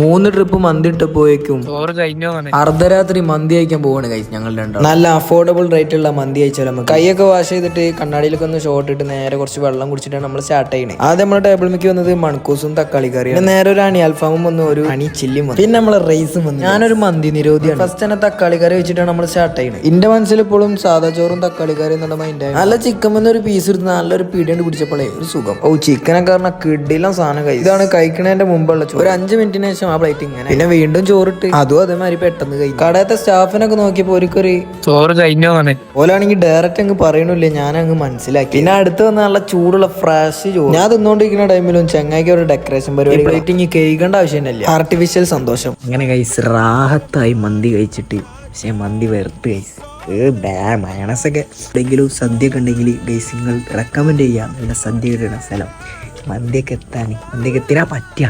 മൂന്ന് ട്രിപ്പ് മന്തി ഇട്ടപ്പോയേക്കും. അർദ്ധരാത്രി മന്തി അയക്കാൻ പോവാണ് കൈസ് ഞങ്ങൾ രണ്ടാം നല്ല അഫോർഡബിൾ റേറ്റ് ഉള്ള മന്തി അയച്ചാൽ നമുക്ക് കൈയൊക്കെ വാഷ് ചെയ്തിട്ട് കണ്ണാടിയിലൊക്കെ ഒന്ന് ഷോട്ട് ഇട്ട് നേരെ കുറച്ച് വെള്ളം കുടിച്ചിട്ടാണ് നമ്മൾ സ്റ്റാർട്ട് ചെയ്യണേ. ആദ്യം നമ്മുടെ ടേബിൾ മിക്ക് വന്നത് മൺകൂസും തക്കാളി കറിയും പിന്നെ നേരെ ഒരു അണി അൽഫാമും വന്നു ഒരു അണി ചില്ലിയും വന്നു. പിന്നെ നമ്മളെ റൈസും വന്നു ഞാനൊരു മന്തി നിരോധിയാണ്. ഫസ്റ്റ് തന്നെ തക്കാളി കറി വെച്ചിട്ടാണ് നമ്മൾ സ്റ്റാർട്ട് ചെയ്യുന്നത് എന്റെ മനസ്സിൽ ഇപ്പോഴും സാധാ ചോറും തക്കാളി കറി എന്നുള്ള മൈൻഡ് നല്ല ചിക്കൻ വന്ന ഒരു പീസ് എടുത്ത് നല്ലൊരു പിടിയുണ്ട് പിടിച്ചപ്പോഴേ ഒരു സുഖം. ഓ ചിക്കനെ കാരണം കിഡിലും സാധനം കഴിച്ചു ഇതാണ് കഴിക്കുന്നതിന്റെ മുമ്പുള്ള ചോറ്. ഒരു അഞ്ച് മിനിറ്റിന് ശേഷം ആ പ്ലേറ്റ് ഇങ്ങനെ. പിന്നെ വീണ്ടും ചോറിട്ട്. അതും അതേമാതിരി പെട്ടെന്ന് കഴിഞ്ഞു. കടയത്തെ സ്റ്റാഫിനൊക്കെ നോക്കിയപ്പോ ഒരുക്കൊരു ചോറ് കഴിഞ്ഞോ ഓലാണെങ്കിൽ ഡയറക്റ്റ് അങ്ങ് പറയണില്ല ഞാൻ അങ്ങ് മനസ്സിലാക്കി. പിന്നെ അടുത്ത് വന്ന നല്ല ചൂടുള്ള ഫ്രഷ് ചോറ്. ഞാൻ തിന്നോണ്ടിരിക്കുന്ന ടൈമിലും ചെങ്ങായിക്ക് ഒരു ഡെക്കറേഷൻ പരിപാടി പ്ലേറ്റിങ് ആവശ്യം ആവശ്യമില്ല ആർട്ടിഫിഷ്യൽ സന്തോഷം. അങ്ങനെ കൈസ് റാഹത്തായി മന്തി കഴിച്ചിട്ട്. പക്ഷെ മന്തി വെറുത്ത് കൈസ് മയണസൊക്കെ സദ്യ ഒക്കെ. ഉണ്ടെങ്കിൽ ഗൈസ് നിങ്ങൾ റെക്കമെൻഡ് ചെയ്യാം. നിങ്ങളുടെ സദ്യ കിട്ടുന്ന സ്ഥലം. മന്തിയൊക്കെ എത്താൻ മന്തിയൊക്കെ എത്തിനാ പറ്റുക